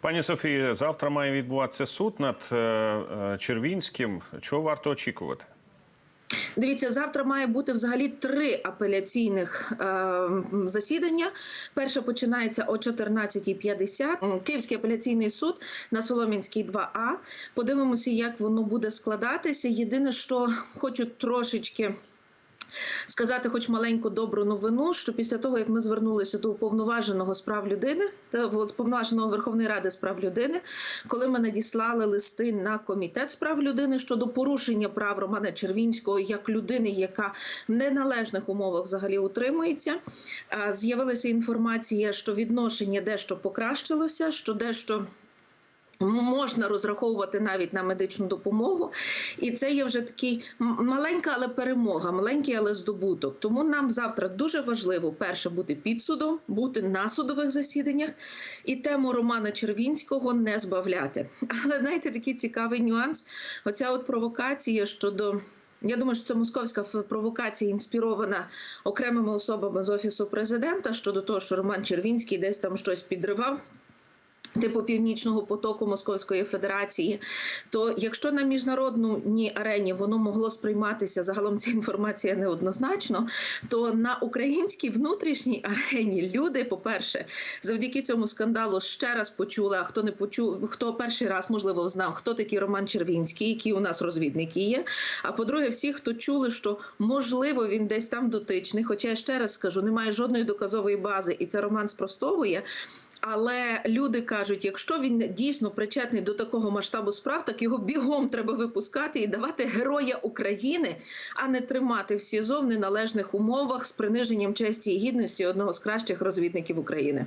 Пані Софії, завтра має відбуватися суд над е, е, Червінським. Чого варто очікувати? Дивіться, завтра має бути взагалі три апеляційних е, засідання. Перше починається о 14.50. Київський апеляційний суд на Солом'янській 2А. Подивимося, як воно буде складатися. Єдине, що хочу трошечки. Сказати, хоч маленьку добру новину, що після того, як ми звернулися до уповноваженого з прав людини та уповноваженого Верховної Ради з прав людини, коли ми надіслали листи на комітет з прав людини щодо порушення прав Романа Червінського як людини, яка в неналежних умовах взагалі утримується, з'явилася інформація, що відношення дещо покращилося, що дещо. Можна розраховувати навіть на медичну допомогу, і це є вже такий маленька, але перемога, маленький, але здобуток. Тому нам завтра дуже важливо перше бути під судом, бути на судових засіданнях і тему Романа Червінського не збавляти. Але знаєте, такий цікавий нюанс. Оця от провокація щодо. Я думаю, що це московська провокація інспірована окремими особами з офісу президента щодо того, що Роман Червінський десь там щось підривав. Типу північного потоку Московської Федерації, то якщо на міжнародній арені воно могло сприйматися загалом ця інформація неоднозначно, то на українській внутрішній арені люди, по-перше, завдяки цьому скандалу ще раз почули, а хто не почув, хто перший раз можливо знав, хто такий Роман Червінський, які у нас розвідники є. А по-друге, всі, хто чули, що можливо він десь там дотичний, хоча я ще раз скажу, немає жодної доказової бази, і це Роман спростовує. Але люди кажуть, якщо він дійсно причетний до такого масштабу справ, так його бігом треба випускати і давати героя України, а не тримати в СІЗО в неналежних умовах з приниженням честі і гідності одного з кращих розвідників України.